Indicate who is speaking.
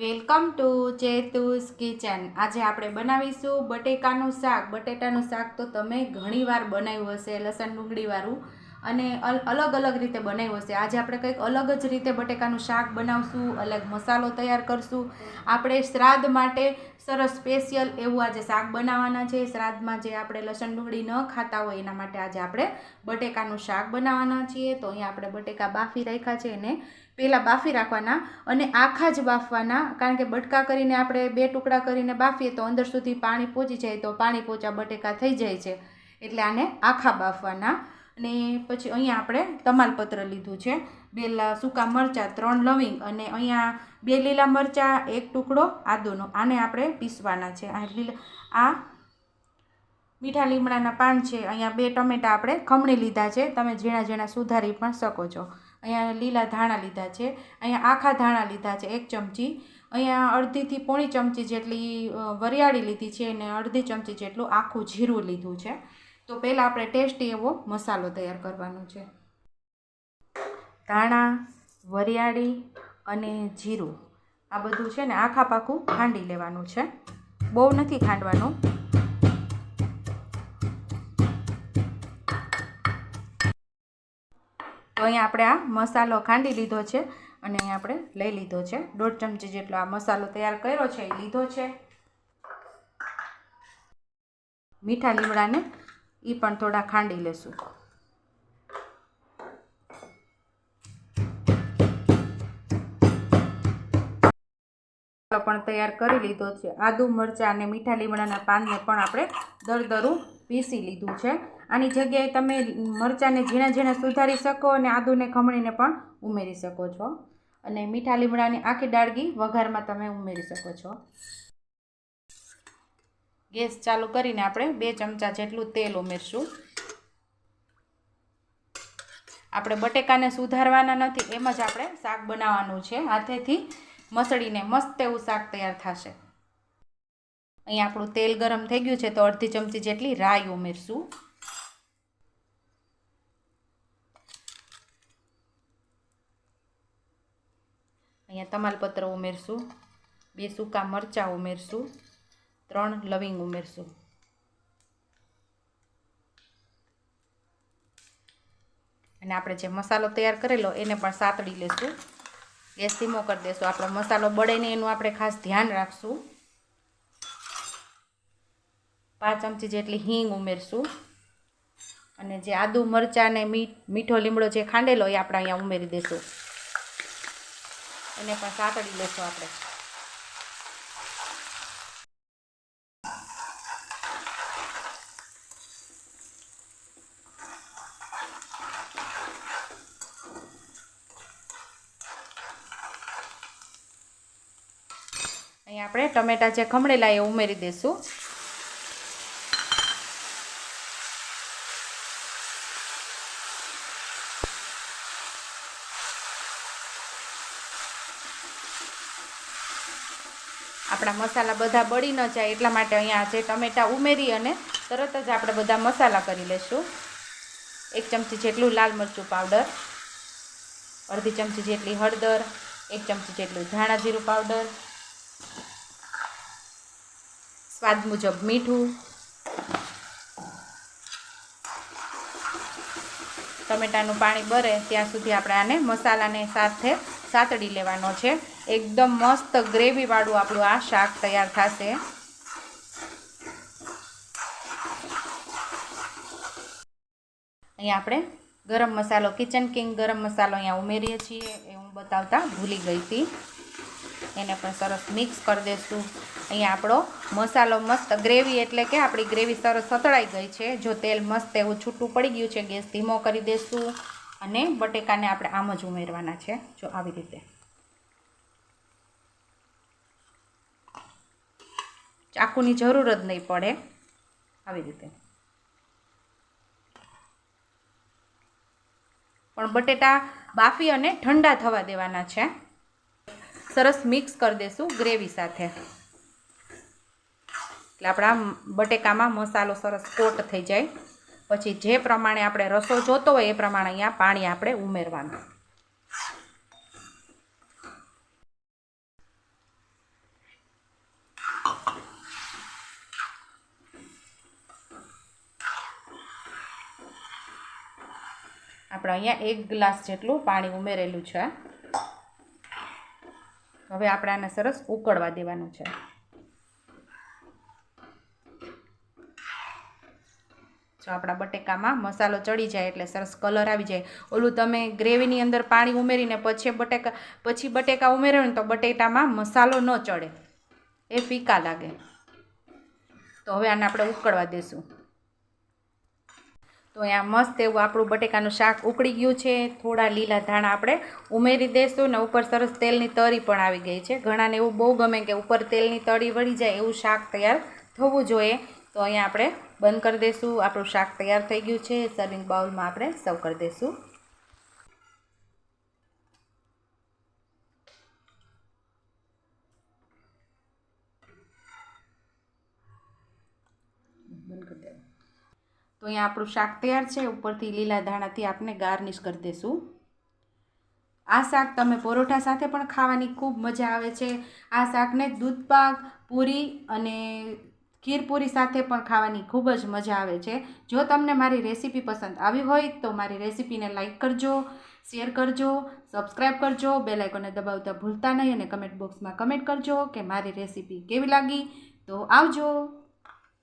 Speaker 1: Welcome to ચેતુસ kitchen. આજે આપણે બનાવીશું બટેકાનું શાક. બટેટાનું શાક તો તમે ઘણીવાર બનાવ્યું હશે, લસણ ડુંગળીવાળું. અને અલ- અલગ અલગ રીતે બનાવ્યો હશે. આજે આપણે કંઈક અલગ જ રીતે બટેકાનું શાક બનાવશું, અલગ મસાલો તૈયાર કરશું. આપણે શ્રાદ્ધ માટે સરસ સ્પેશિયલ એવું આજે શાક બનાવવાના છે. શ્રાદ્ધમાં જે આપણે લસણ ડુંગળી ન ખાતા હોય એના માટે આજે આપણે બટેકાનું શાક બનાવવાના છીએ. તો અહીંયા આપણે બટેકા બાફી રાખ્યા છે એને પહેલાં બાફી રાખવાના અને આખા જ બાફવાના. કારણ કે બટકા કરીને આપણે બે ટુકડા કરીને બાફીએ તો અંદર સુધી પાણી પહોંચી જાય તો પાણી પહોંચા બટેકા થઈ જાય છે. એટલે આને આખા બાફવાના. અને પછી અહીંયા આપણે તમાલપત્ર લીધું છે. બે સૂકા મરચાં ત્રણ લવિંગ અને અહીંયા બે લીલા મરચાં, એક ટુકડો આદુનો. આને આપણે પીસવાના છે. આ લીલા, આ મીઠા લીમડાના પાન છે. અહીંયા બે ટમેટા આપણે ખમણી લીધા છે. તમે ઝીણા ઝીણા સુધારી પણ શકો છો. અહીંયા લીલા ધાણા લીધા છે. અહીંયા આખા ધાણા લીધા છે, એક ચમચી. અહીંયા અડધીથી પોણી ચમચી જેટલી વરિયાળી લીધી છે અને અડધી ચમચી જેટલું આખું જીરું લીધું છે. તો પહેલાં આપણે ટેસ્ટી એવો મસાલો તૈયાર કરવાનો છે. ધાણા, વરિયાળી અને જીરું. આ બધું છે ને આખા પાખું ખાંડી લેવાનું છે. બહુ નથી ખાંડવાનું. તો અહીંયા આપણે આ મસાલો ખાંડી લીધો છે અને અહીંયા આપણે લઈ લીધો છે. દોઢ ચમચી જેટલો આ મસાલો તૈયાર કર્યો છે, એ લીધો છે. મીઠા લીમડાને એ પણ થોડા ખાંડી લેશું. પણ તૈયાર કરી લીધો છે. આદુ, મરચાં અને મીઠા લીમડાના પાનને પણ આપણે દરદરું પીસી લીધું છે. આની જગ્યાએ તમે મરચાંને ઝીણા ઝીણા સુધારી શકો અને આદુને ખમણીને પણ ઉમેરી શકો છો. અને મીઠા લીમડાની આખી ડાળગી વઘારમાં તમે ઉમેરી શકો છો. ગેસ ચાલુ કરીને આપણે બે ચમચા જેટલું તેલ ઉમેરશું. આપણે બટેકાને સુધારવાના નથી, એમ જ આપણે શાક બનાવવાનું છે. હાથેથી મસળીને મસ્ત એવું શાક તૈયાર થશે. અહીંયા આપણું તેલ ગરમ થઈ ગયું છે, તો અડધી ચમચી જેટલી રાઈ ઉમેરશું. અહીંયા તમાલપત્ર ઉમેરશું, બે સૂકા મરચાં ઉમેરશું. ત્રણ લવિંગ ઉમેરશું. અને આપણે જે મસાલો તૈયાર કરેલો, એને પણ સાતડી લેશું. ગેસ ધીમો કરી દેશું. આપણો મસાલો બળે નહીં, એનું આપણે ખાસ ધ્યાન રાખશું. પાંચ ચમચી જેટલી હિંગ ઉમેરશું. અને જે આદુ, મરચાં ને મીઠ લીમડો જે ખાંડેલો, એ આપણે અહીંયા ઉમેરી દઈશું એને પણ સાતડી લેશું આપણે. અહીંયા આપણે ટમેટા જે ખમણેલા એ ઉમેરી દઈશું આપણા મસાલા બધા બળી ન જાય એટલા માટે અહીંયા જે ટમેટા ઉમેરી અને તરત જ આપણે બધા મસાલા કરી લેશું. એક ચમચી જેટલું લાલ મરચું પાવડર, અડધી ચમચી જેટલી હળદર, એક ચમચી જેટલું ધાણા જીરું પાવડર સ્વાદ મુજબ મીઠું. ટમેટાનું પાણી બરે ત્યાં સુધી આપણે આને મસાલાને સાથે સાતડી લેવાનો છે. એકદમ મસ્ત ગ્રેવીવાળું આપણું આ શાક તૈયાર થશે. અહીંયા આપણે ગરમ મસાલો કિચન કિંગ ગરમ મસાલો અહીંયા ઉમેરીએ છીએ. એ હું બતાવતા ભૂલી ગઈ હતી. એને પણ સરસ મિક્સ કરી દઈશું અહીંયા આપણો મસાલો મસ્ત ગ્રેવી એટલે કે આપણી ગ્રેવી સરસ સતળાઈ ગઈ છે. જો તેલ મસ્ત એવું છૂટું પડી ગયું છે, ગેસ ધીમો કરી દઈશું અને બટેકાને આપણે આમ જ ઉમેરવાના છે. જો આવી રીતે. ચાકુની જરૂર જ નહીં પડે. આવી રીતે. પણ બટેટા બાફી અને ઠંડા થવા દેવાના છે. સરસ મિક્સ કરી દઈશું ગ્રેવી સાથે. એટલે આપણા બટેકામાં મસાલો સરસ કોટ થઈ જાય. પછી જે પ્રમાણે આપણે રસો જોતો હોય એ પ્રમાણે અહીંયા પાણી આપણે ઉમેરવાનું. આપણે અહીંયા એક ગ્લાસ જેટલું પાણી ઉમેરેલું છે. હવે આપણે આને સરસ ઉકળવા દેવાનું છે. જો આપણા બટેકામાં મસાલો ચડી જાય એટલે સરસ કલર આવી જાય. ઓલું તમે ગ્રેવીની અંદર પાણી ઉમેરીને પછી બટેકા પછી બટેકા ઉમેરો ને તો બટેટામાં મસાલો ન ચડે. એ ફીકા લાગે. તો હવે આને આપણે ઉકળવા દેશું. તો અહીંયા મસ્ત એવું આપણું બટેકાનું શાક ઉકળી ગયું છે. થોડા લીલા ધાણા આપણે ઉમેરી દઈશું ને ઉપર સરસ તેલની તરી પણ આવી ગઈ છે. ઘણાને એવું બહુ ગમે કે ઉપર તેલની તળી વળી જાય એવું શાક તૈયાર થવું જોઈએ. તો અહીંયા આપણે બંધ કરી દઈશું આપણું શાક તૈયાર થઈ ગયું છે. સર્વિંગ બાઉલમાં આપણે સર્વ કરી દઈશું તો અહીંયા આપણું શાક તૈયાર છે. ઉપરથી લીલા ધાણાથી આપણે ગાર્નિશ કરી દઈશું આ શાક તમે પરોઠા સાથે પણ ખાવાની ખૂબ મજા આવે છે. આ શાકને દૂધપાક, પૂરી અને ખીરપૂરી સાથે પણ ખાવાની ખૂબ જ મજા આવે છે. જો તમને મારી રેસીપી પસંદ આવી હોય તો મારી રેસીપીને લાઇક કરજો, શેર કરજો સબસ્ક્રાઈબ કરજો બેલાઇકોને દબાવતા ભૂલતા નહીં અને કમેન્ટ બોક્સમાં કમેન્ટ કરજો કે મારી રેસીપી કેવી લાગી. તો આવજો.